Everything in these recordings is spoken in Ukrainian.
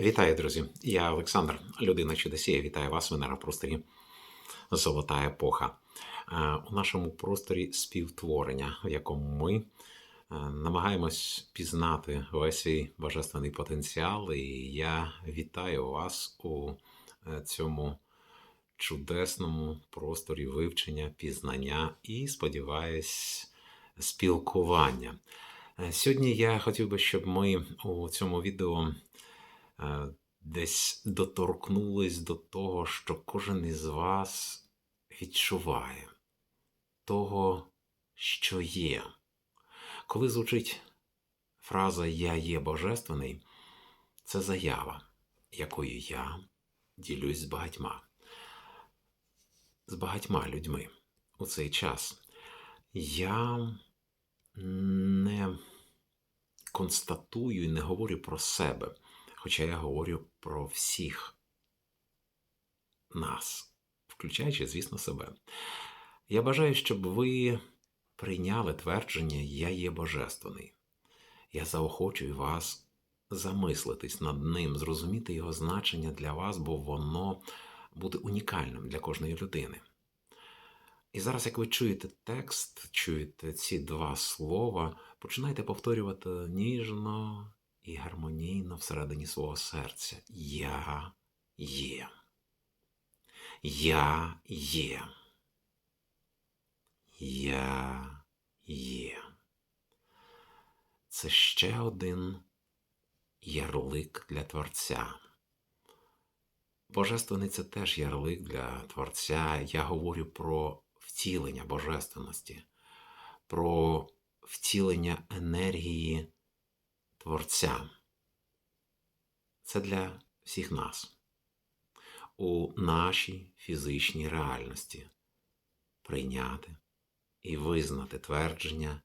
Вітаю, друзі! Я Олександр, людина чудосія. Вітаю вас в енергопросторі Золота епоха. Е, У нашому просторі співтворення, в якому ми е, намагаємось пізнати весь свій божественний потенціал. І я вітаю вас у е, цьому чудесному просторі вивчення, пізнання і, сподіваюсь, спілкування. Сьогодні я хотів би, щоб ми у цьому відео десь доторкнулись до того, що кожен із вас відчуває того, що є. Коли звучить фраза Я є божественний, це заява, якою я ділюсь з багатьма, з багатьма людьми у цей час. Я не констатую і не говорю про себе, хоча я говорю про всіх нас, включаючи, звісно, себе. Я бажаю, щоб ви прийняли твердження Я є божественний. Я заохочую вас замислитись над ним, зрозуміти його значення для вас, бо воно буде унікальним для кожної людини. І зараз, як ви чуєте текст, чуєте ці два слова, починайте повторювати ніжно і гармонійно всередині свого серця. Я є. Я є. Я є. Це ще один ярлик для Творця. Божественний це теж ярлик для Творця. Я говорю про втілення божественності, про втілення енергії Творця. Це для всіх нас у нашій фізичній реальності прийняти і визнати твердження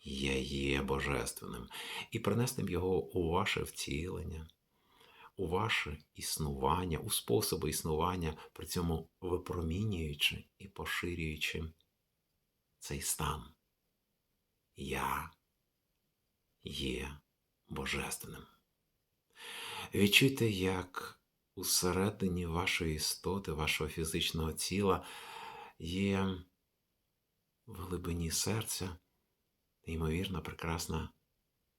Я є божественним і принести його у ваше втілення у ваше існування, у способи існування, при цьому випромінюючи і поширюючи цей стан. Я є божественним. Відчуйте, як усередині вашої істоти, вашого фізичного тіла є в глибині серця неймовірна прекрасна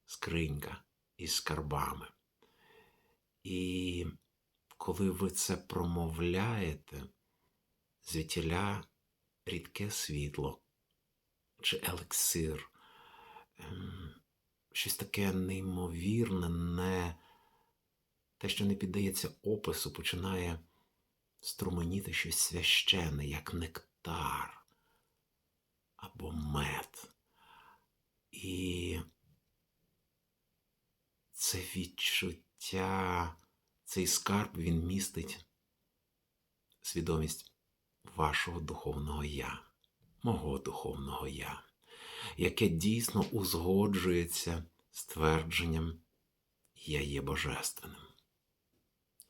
скринька із скарбами. І коли ви це промовляєте, звідтіля рідке світло чи елексир, ем, щось таке неймовірне, не те, що не піддається опису, починає струменіти щось священне, як нектар або мед. І це відчуття цей скарб він містить свідомість вашого духовного я, мого духовного я, яке дійсно узгоджується з твердженням Я є божественним.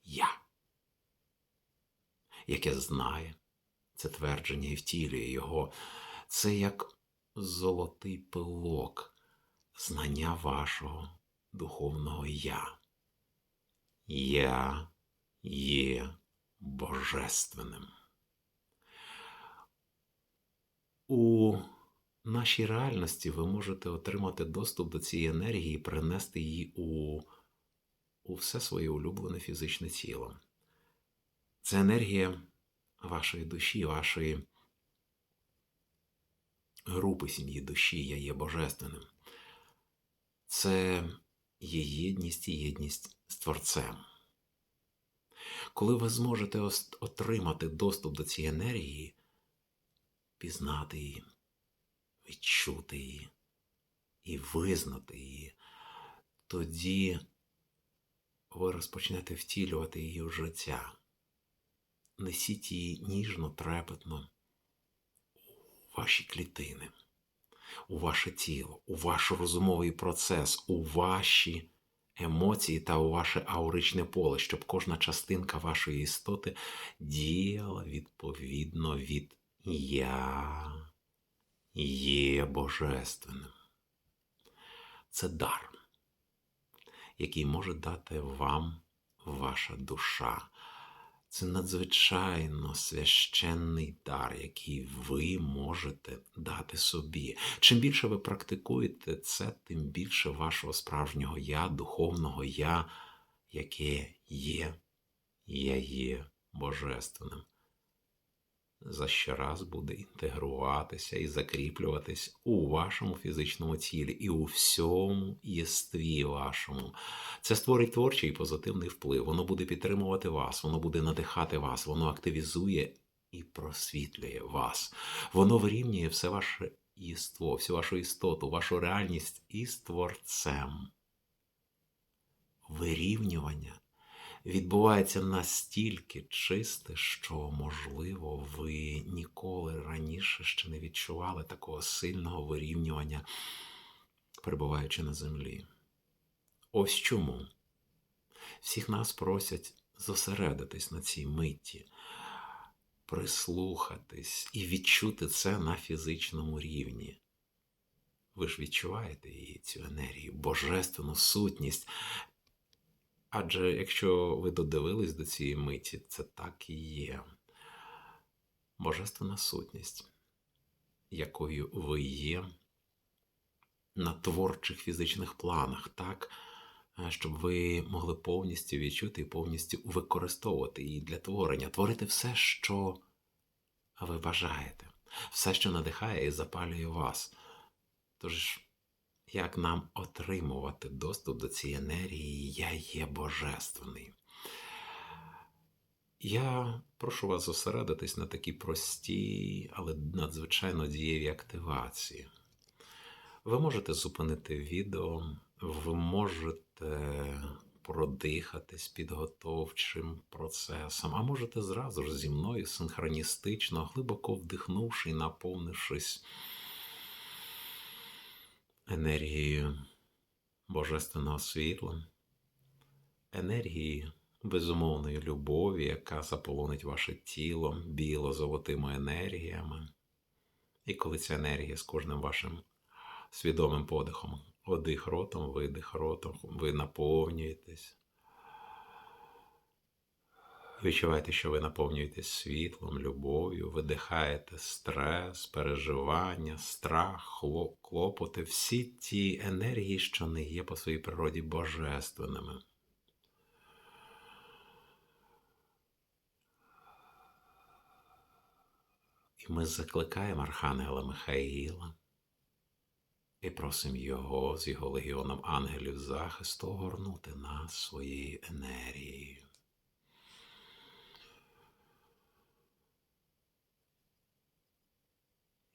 Я, яке знає це твердження і втілює його, це як золотий пилок знання вашого духовного я. Я є божественним. У нашій реальності ви можете отримати доступ до цієї енергії і перенести її у, у все своє улюблене фізичне тіло. Це енергія вашої душі, вашої групи сім'ї душі, я є божественним. Це є єдність і єдність з Творцем. Коли ви зможете отримати доступ до цієї енергії, пізнати її, відчути її і визнати її, тоді ви розпочнете втілювати її в життя. Несіть її ніжно, трепетно у ваші клітини у ваше тіло, у ваш розумовий процес, у ваші емоції та у ваше ауричне поле, щоб кожна частинка вашої істоти діяла відповідно від Я є божественним. Це дар, який може дати вам ваша душа. Це надзвичайно священний дар, який ви можете дати собі. Чим більше ви практикуєте це, тим більше вашого справжнього я, духовного я, яке є, я є божественним. За щораз буде інтегруватися і закріплюватись у вашому фізичному тілі і у всьому єстві вашому. Це створить творчий і позитивний вплив. Воно буде підтримувати вас, воно буде надихати вас, воно активізує і просвітлює вас. Воно вирівнює все ваше єство, всю вашу істоту, вашу реальність із творцем. Вирівнювання відбувається настільки чисте, що, можливо, ви ніколи раніше ще не відчували такого сильного вирівнювання, перебуваючи на землі. Ось чому всіх нас просять зосередитись на цій митті, прислухатись і відчути це на фізичному рівні. Ви ж відчуваєте її цю енергію, божественну сутність. Адже якщо ви додивились до цієї миті, це так і є. Божественна сутність, якою ви є на творчих фізичних планах, так, щоб ви могли повністю відчути і повністю використовувати її для творення, творити все, що ви бажаєте, все, що надихає і запалює вас. Тож, як нам отримувати доступ до цієї енергії, я є божественний. Я прошу вас зосередитись на такій простій, але надзвичайно дієвій активації. Ви можете зупинити відео, ви можете продихатись підготовчим процесом, а можете зразу ж зі мною синхроністично, глибоко вдихнувши і наповнившись енергією божественного світла, енергії безумовної любові, яка заполонить ваше тіло біло-золотими енергіями. І коли ця енергія з кожним вашим свідомим подихом, одих ротом, видих ротом, ви наповнюєтесь. Відчуваєте, що ви наповнюєтесь світлом, любов'ю, видихаєте стрес, переживання, страх, клопоти, всі ті енергії, що не є по своїй природі божественними. І ми закликаємо Архангела Михаїла і просимо Його з його легіоном ангелів захисту огорнути нас своєю енергією.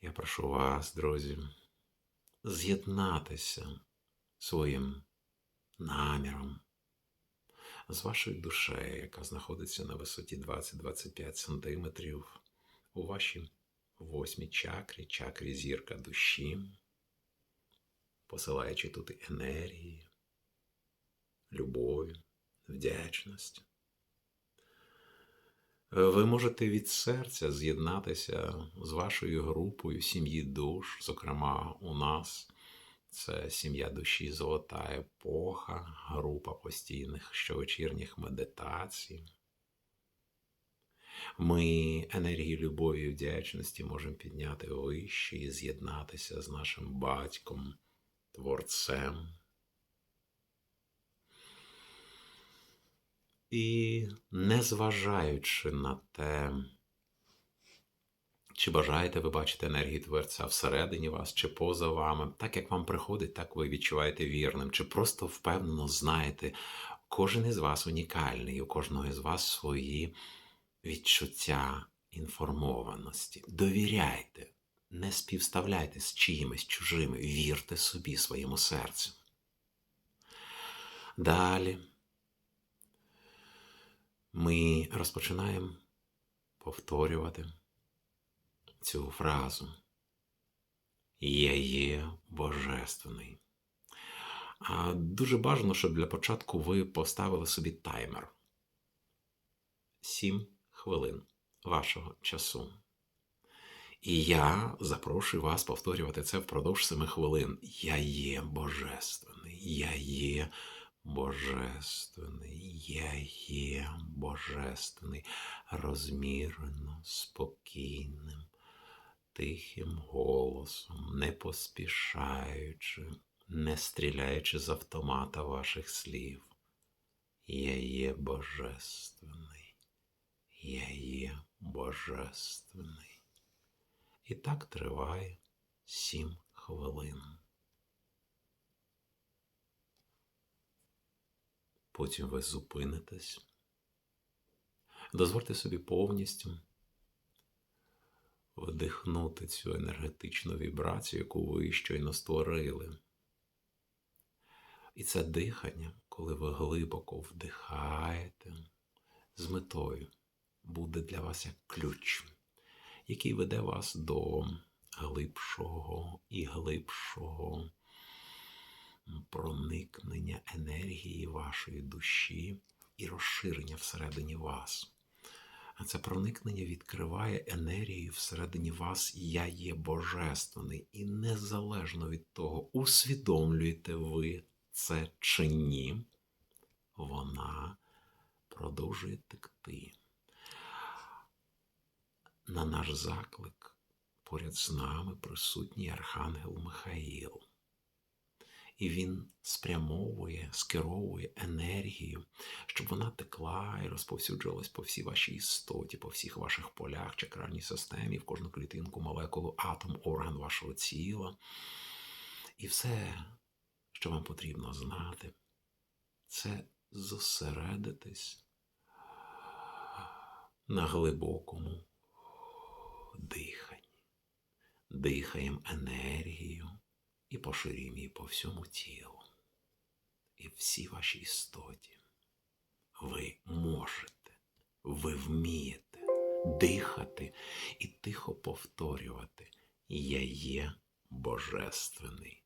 Я прошу вас, друзі, з'єднатися своїм наміром з вашою душею, яка знаходиться на висоті 20-25 см у вашій восьмій чакрі, чакрі зірка душі, посилаючи тут енергії, любові, вдячність. Ви можете від серця з'єднатися з вашою групою сім'ї душ, зокрема, у нас це сім'я душі Золота епоха, група постійних щовечірніх медитацій. Ми енергії любові і вдячності можемо підняти вище і з'єднатися з нашим батьком, творцем. І незважаючи на те, чи бажаєте ви бачити енергію Творця всередині вас, чи поза вами, так як вам приходить, так ви відчуваєте вірним, чи просто впевнено знаєте, кожен із вас унікальний, у кожного із вас свої відчуття інформованості. Довіряйте, не співставляйте з чиїмось чужими, вірте собі своєму серцю. Далі ми розпочинаємо повторювати цю фразу. Я є божественний. А Дуже бажано, щоб для початку ви поставили собі таймер. 7 хвилин вашого часу. І я запрошую вас повторювати це впродовж 7 хвилин. Я є божественний, я є божественний, я є божественний, розмірено, спокійним, тихим голосом, не поспішаючи, не стріляючи з автомата ваших слів. Я є божественний, я є божественний. І так триває сім хвилин. Потім ви зупинитесь, дозвольте собі повністю вдихнути цю енергетичну вібрацію, яку ви щойно створили. І це дихання, коли ви глибоко вдихаєте з метою, буде для вас як ключ, який веде вас до глибшого і глибшого проникнення енергії вашої душі і розширення всередині вас. А це проникнення відкриває енергію всередині вас, я є божественний. І незалежно від того, усвідомлюєте ви це чи ні, вона продовжує текти. На наш заклик поряд з нами присутній Архангел Михаїл. І він спрямовує, скеровує енергію, щоб вона текла і розповсюджувалась по всій вашій істоті, по всіх ваших полях, чакральній системі, в кожну клітинку, молекулу, атом, орган вашого тіла. І все, що вам потрібно знати, це зосередитись на глибокому диханні. Дихаємо енергію і поширюємо її по всьому тілу і всій вашій істоті. Ви можете, ви вмієте дихати і тихо повторювати Я є божественний.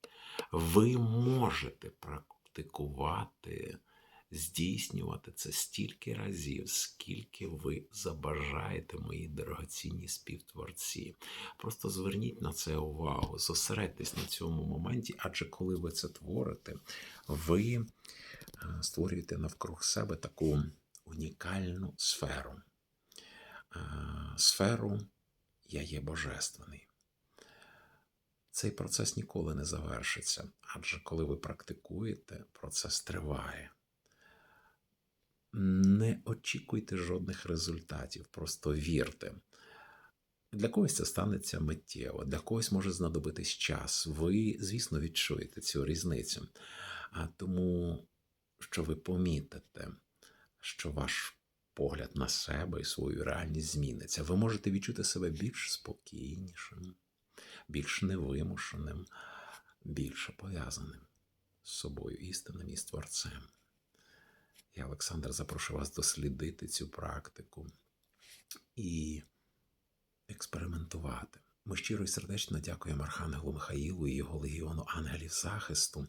Ви можете практикувати, здійснювати це стільки разів, скільки ви забажаєте, мої дорогоцінні співтворці. Просто зверніть на це увагу, зосередьтесь на цьому моменті, адже коли ви це творите, ви е, створюєте навкруг себе таку унікальну сферу. Е, Сферу Я є божественний. Цей процес ніколи не завершиться, адже коли ви практикуєте, процес триває. Не очікуйте жодних результатів, просто вірте. Для когось це станеться миттєво, для когось може знадобитись час. Ви, звісно, відчуєте цю різницю. А тому, що ви помітите, що ваш погляд на себе і свою реальність зміниться, ви можете відчути себе більш спокійнішим, більш невимушеним, більше пов'язаним з собою істинним і з творцем. Я, Олександр, запрошую вас дослідити цю практику і експериментувати. Ми щиро і сердечно дякуємо Архангелу Михаїлу і його легіону ангелів захисту,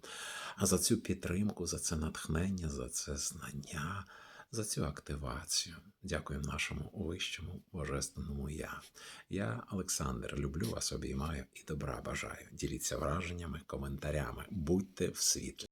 а за цю підтримку, за це натхнення, за це знання, за цю активацію. Дякуємо нашому вищому божественному я. Я, Олександр, люблю вас, обіймаю і добра бажаю. Діліться враженнями, коментарями. Будьте в світлі.